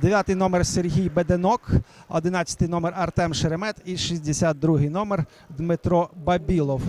Дев'ятий номер Сергій Беденок, одинадцятий номер Артем Шеремет і 62-й номер Дмитро Бабілов.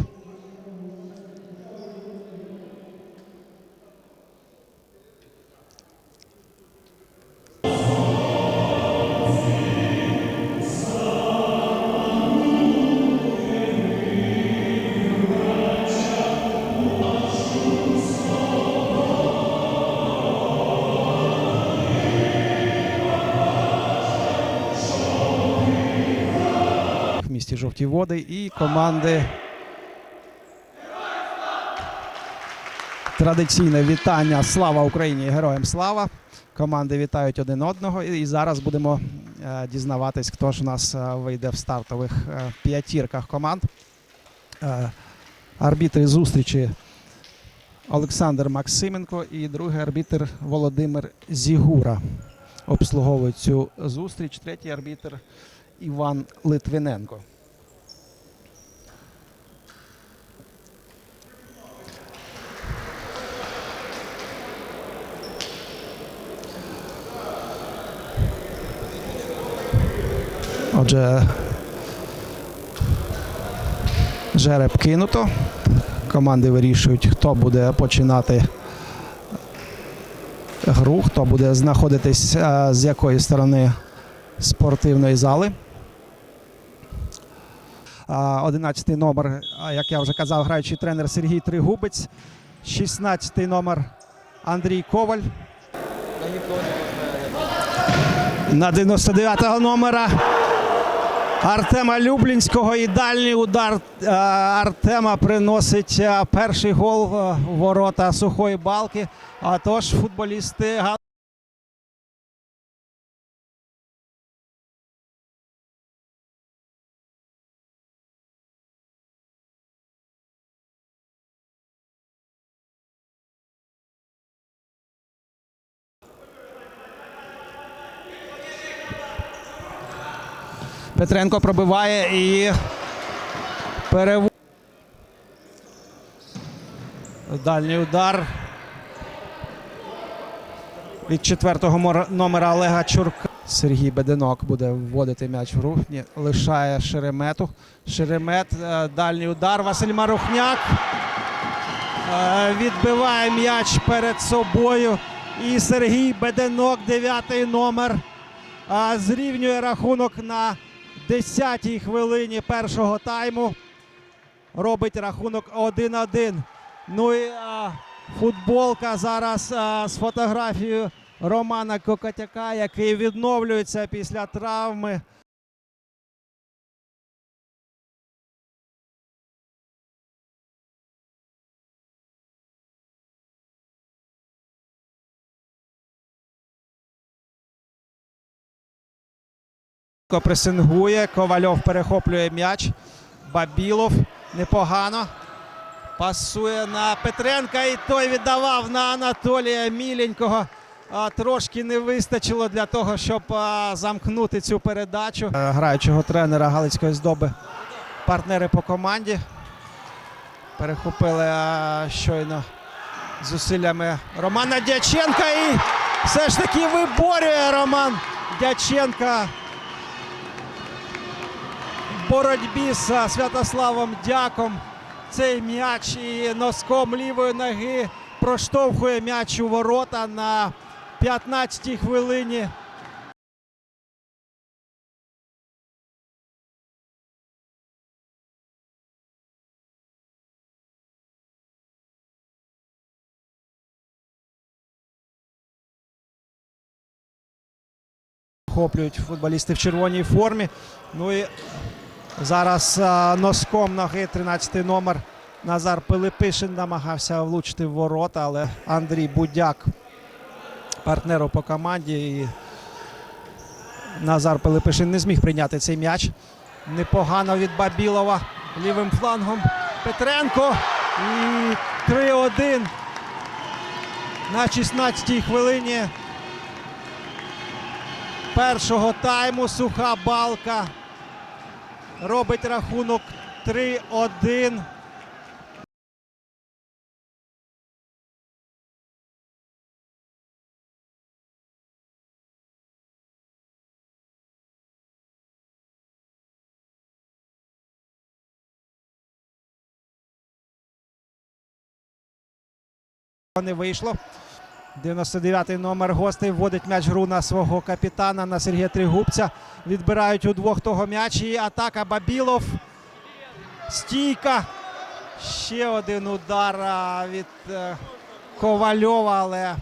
Місті Жовті Води і команди. Традиційне вітання Слава Україні! Героям слава! Команди вітають один одного. І зараз будемо е, дізнаватись, хто ж у нас е, вийде в стартових е, п'ятірках команд. Арбітри зустрічі Олександр Максименко і другий арбітр Володимир Зігура обслуговують цю зустріч. Третій арбітр Іван Литвиненко. Отже, жереб кинуто. Команди вирішують, хто буде починати гру, хто буде знаходитись е, з якої сторони спортивної зали. А, 11-й номер, як я вже казав, граючий тренер Сергій Тригубець. 16-й номер Андрій Коваль. На 99-го номера Артема Люблінського і дальній удар е, Артема приносить е, перший гол е, ворота сухої балки. А тож футболісти Петренко пробиває і переводить. Дальній удар. Від четвертого номера Олега Чурка. Сергій Беденок буде вводити м'яч в рух. Ні, лишає Шеремету. Шеремет. е, Дальній удар. Василь Марухняк. е, Відбиває м'яч перед собою. І Сергій Беденок, дев'ятий номер. Зрівнює рахунок на 10-й хвилині першого тайму. Робить рахунок 1-1. Ну і а, футболка зараз а, з фотографією Романа Кокотяка, який відновлюється після травми. Пресингує, Ковальов перехоплює м'яч. Бабілов непогано. Пасує на Петренка і той віддавав на Анатолія Міленького. Трошки не вистачило для того, щоб замкнути цю передачу. Е, Граючого тренера Галицької здоби. Партнери по команді. Перехопили щойно зусиллями Романа Дяченка. І все ж таки виборює Роман Дяченка боротьбі з Святославом Дяком. Цей м'яч і носком лівої ноги проштовхує м'яч у ворота на 15-й хвилині. Хоплюють футболісти в червоній формі. Ну і зараз носком ноги 13 номер Назар Пилипишин намагався влучити в ворота, але Андрій Будяк, партнеру по команді. І Назар Пилипишин не зміг прийняти цей м'яч. Непогано від Бабілова лівим флангом. Петренко. І 3-1 на 16-й хвилині першого тайму. Суха балка робить рахунок 3-1. Не вийшло. 99-й номер гостей вводить м'яч гру на свого капітана на Сергія Тригубця. Відбирають у двох того м'яч. І атака Бабілов. Стійка. Ще один удар від е, Ковальова, але е,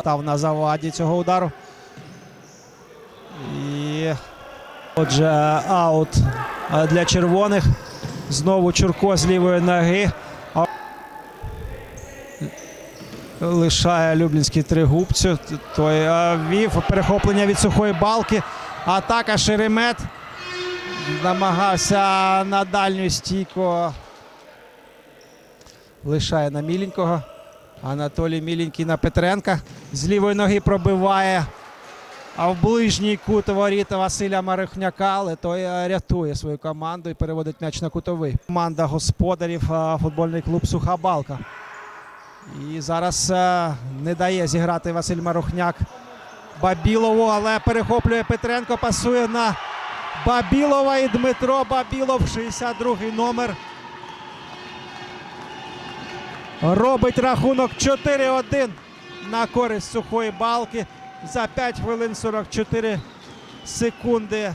став на заваді цього удару. І отже, аут е, для червоних. Знову Чурко з лівої ноги. Лишає Люблінський тригубцю. Той вів перехоплення від сухої балки. Атака Шеремет. Намагався на дальню стійку. Лишає на Міленького. Анатолій Міленький на Петренка. З лівої ноги пробиває. А в ближній кут воріта Василя Марихняка, але той е, рятує свою команду і переводить м'яч на кутовий. Команда господарів е, футбольний клуб Суха Балка. І зараз е, не дає зіграти Василь Марухняк Бабілову, але перехоплює Петренко, пасує на Бабілова і Дмитро Бабілов, 62-й номер. Робить рахунок 4-1 на користь сухої балки за 5 хвилин 44 секунди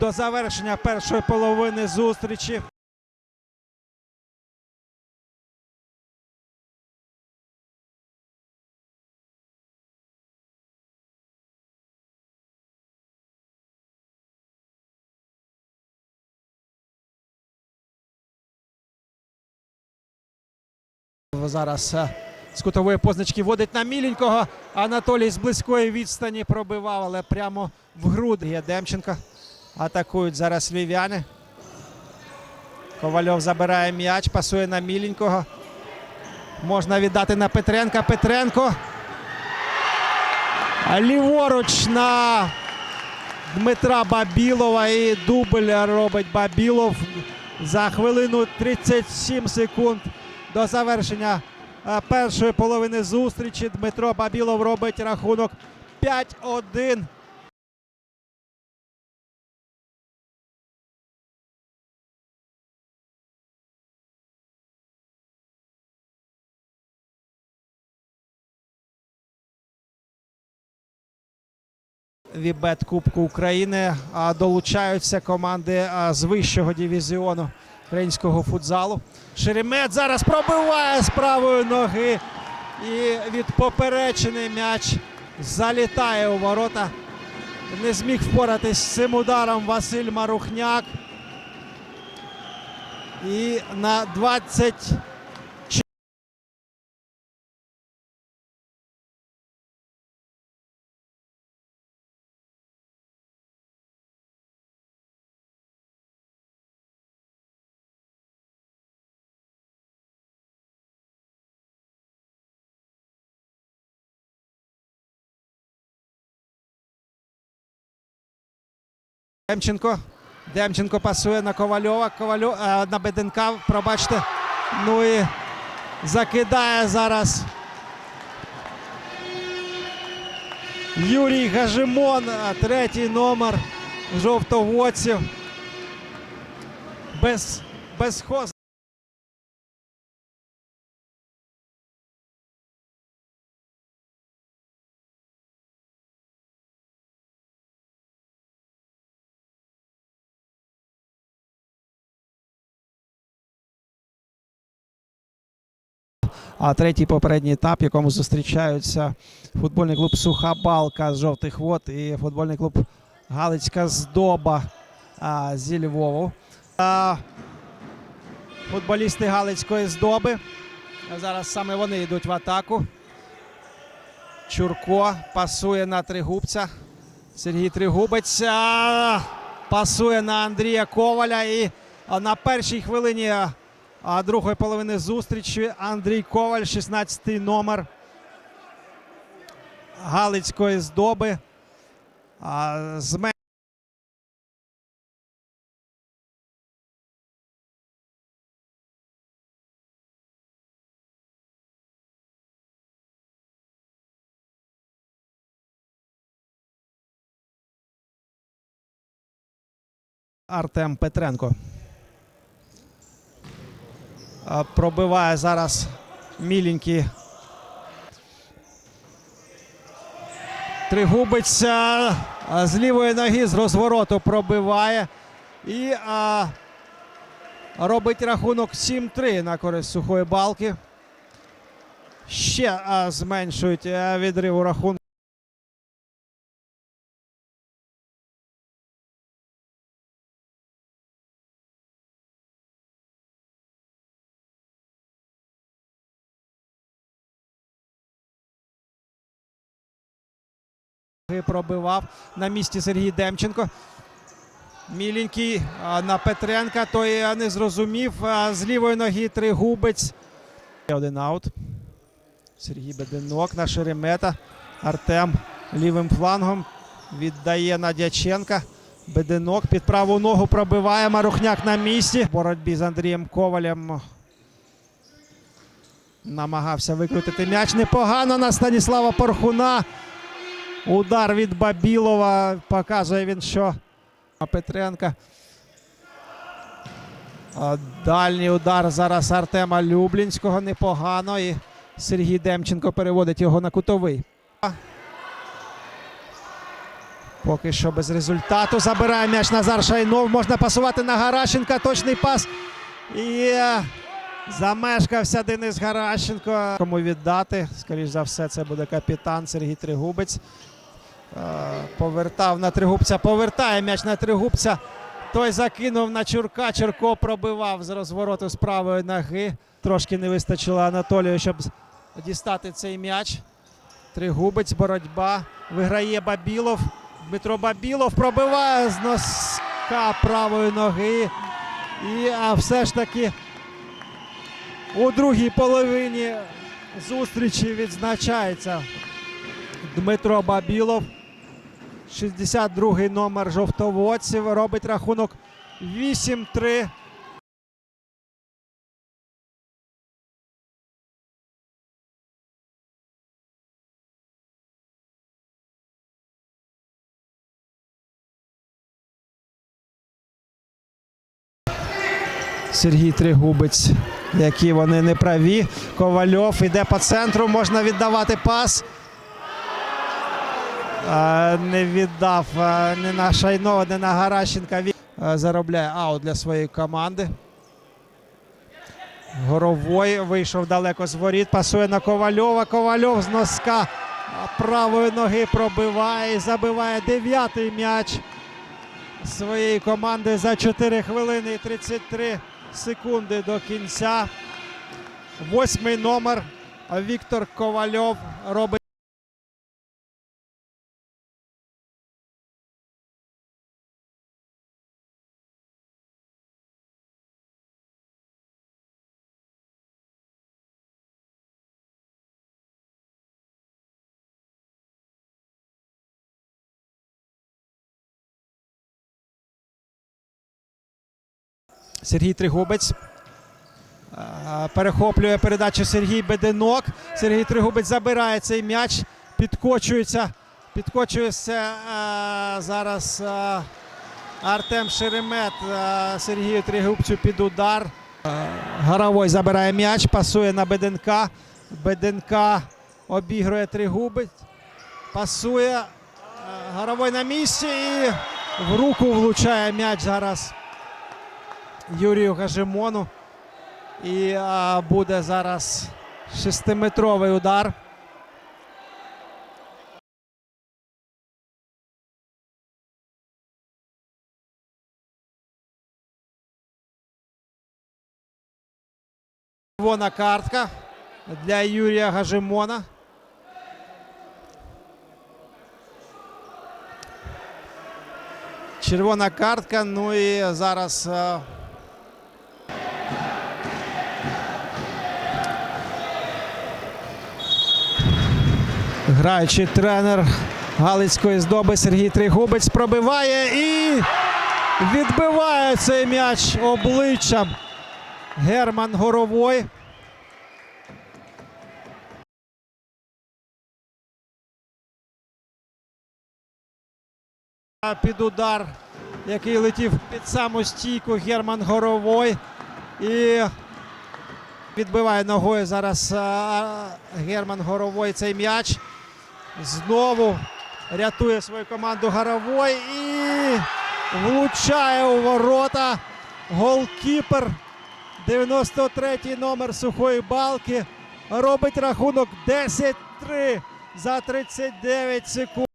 до завершення першої половини зустрічі. Зараз е, з кутової позначки водить на міленького. Анатолій з близької відстані пробивав, але прямо в груди. Є Демченко. Атакують зараз львів'яни. Ковальов забирає м'яч, пасує на міленького. Можна віддати на Петренка. Петренко. Ліворуч на Дмитра Бабілова і дубль робить Бабілов за хвилину 37 секунд до завершення е, першої половини зустрічі. Дмитро Бабілов робить рахунок 5-1. Вібет Кубку України долучаються команди з вищого дивізіону українського футзалу. Шеремет зараз пробиває з правої ноги. І від поперечений м'яч залітає у ворота. Не зміг впоратись з цим ударом Василь Марухняк. І на 20 Демченко. Демченко пасує на Ковальова. Ковальов е, на Беденка. Пробачте. Ну і закидає зараз. Юрій Гажимон, е, третій номер жовтоводців. Без, безхоз. А третій попередній етап, в якому зустрічаються футбольний клуб Суха Балка з жовтих вод і футбольний клуб Галицька Здоба а, зі Львову. А, футболісти Галицької здоби. Зараз саме вони йдуть в атаку. Чурко пасує на Тригубця. Сергій Тригубець пасує на Андрія Коваля. І на першій хвилині а, другої половини зустрічі Андрій Коваль, 16-й номер Галицької здоби. А, з Артем Петренко. Пробиває зараз а, а, з лівої ноги з розвороту пробиває. І а, робить рахунок 7-3 на користь сухої балки. Ще а, зменшують а, відрив у рахунку. Пробивав на місці Сергій Демченко. Міленький на Петренка. Той не зрозумів. З лівої ноги тригубець. Один аут. Сергій Беденок на Шеремета. Артем лівим флангом віддає на Дяченка. Беденок під праву ногу пробиває. Марухняк на місці. В боротьбі з Андрієм Ковалем. Намагався викрутити м'яч. Непогано на Станіслава Порхуна. Удар від Бабілова. Показує він, що Петренка. Дальній удар зараз Артема Люблінського непогано. І Сергій Демченко переводить його на кутовий. Поки що без результату. Забирає м'яч Назар Шайнов. Можна пасувати на Гаращенка. Точний пас. І замешкався Денис Гаращенко. Кому віддати? Скоріш за все, це буде капітан Сергій Тригубець. Повертав на Тригубця. Повертає м'яч на Тригубця. Той закинув на Чурка. Чурко пробивав з розвороту з правої ноги. Трошки не вистачило Анатолію, щоб дістати цей м'яч. Тригубець, боротьба. Виграє Бабілов. Дмитро Бабілов пробиває з носка правої ноги. І а все ж таки у другій половині зустрічі відзначається Дмитро Бабілов. 62-й номер жовтоводців робить рахунок 8-3. Сергій Тригубець, які вони не праві. Ковальов іде по центру, можна віддавати пас. Не віддав не на Шайнова, не на Гаращенка. Заробляє аут для своєї команди. Горовой вийшов далеко з воріт, пасує на Ковальова. Ковальов з носка правої ноги пробиває і забиває дев'ятий м'яч своєї команди за 4 хвилини і 33 секунди до кінця. Восьмий номер Віктор Ковальов робить. Сергій Тригубець. Перехоплює передачу Сергій Беденок. Сергій Тригубець забирає цей м'яч. Підкочується. Підкочується е, зараз е, Артем Шеремет е, Сергію Тригубцю під удар. Горовой забирає м'яч, пасує на Беденка. Беденка обігрує Тригубець. Пасує. Горовой на місці і в руку влучає м'яч зараз. Юрію Гажимону. І а, буде зараз шестиметровий удар. Червона картка для Юрія Гажимона. Червона картка. Ну і зараз. Граючий тренер Галицької здоби Сергій Тригубець пробиває і відбиває цей м'яч обличчям Герман Горовой. Під удар, який летів під саму стійку Герман Горовой. І Відбиває ногою зараз Герман Горовой цей м'яч. Знову рятує свою команду Гаравой і влучає у ворота. Голкіпер 93-й номер сухої балки робить рахунок 10-3 за 39 секунд.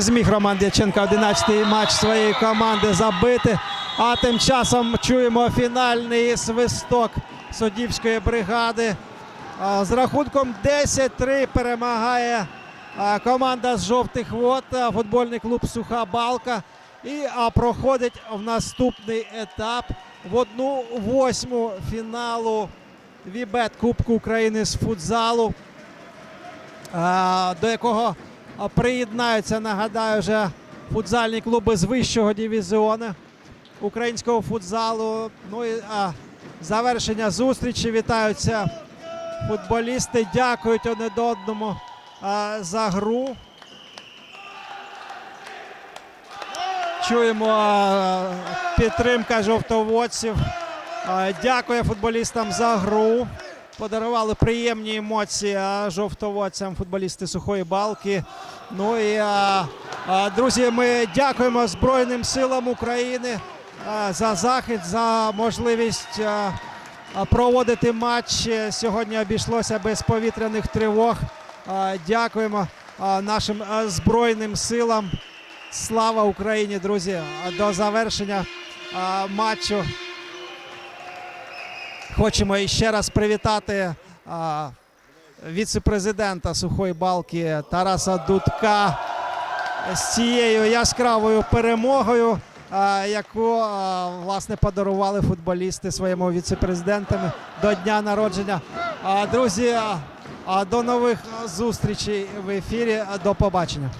Зміг Роман Дяченко 11-й матч своєї команди забити. А тим часом чуємо фінальний свисток суддівської бригади. З рахунком 10-3 перемагає команда з жовтих вод, футбольний клуб Суха Балка. І проходить в наступний етап в одну восьму фіналу Вібет Кубку України з футзалу, до якого приєднаються, нагадаю, вже футзальні клуби з вищого дивізіону українського футзалу. Ну і а, завершення зустрічі. Вітаються футболісти. Дякують один одному а, за гру. Чуємо а, підтримка жовтоводців. А, Дякує футболістам за гру. Подарували приємні емоції а, жовтоводцям футболісти сухої балки. Ну і а, а, друзі, ми дякуємо Збройним силам України а, за захист, за можливість а, а, проводити матч. Сьогодні обійшлося без повітряних тривог. А, Дякуємо а, нашим а, Збройним силам. Слава Україні, друзі! До завершення а, матчу хочемо іще раз привітати віце-президента сухої балки Тараса Дудка з цією яскравою перемогою, яку власне подарували футболісти своєму віце-президентам до дня народження. Друзі, а, до нових зустрічей в ефірі. До побачення.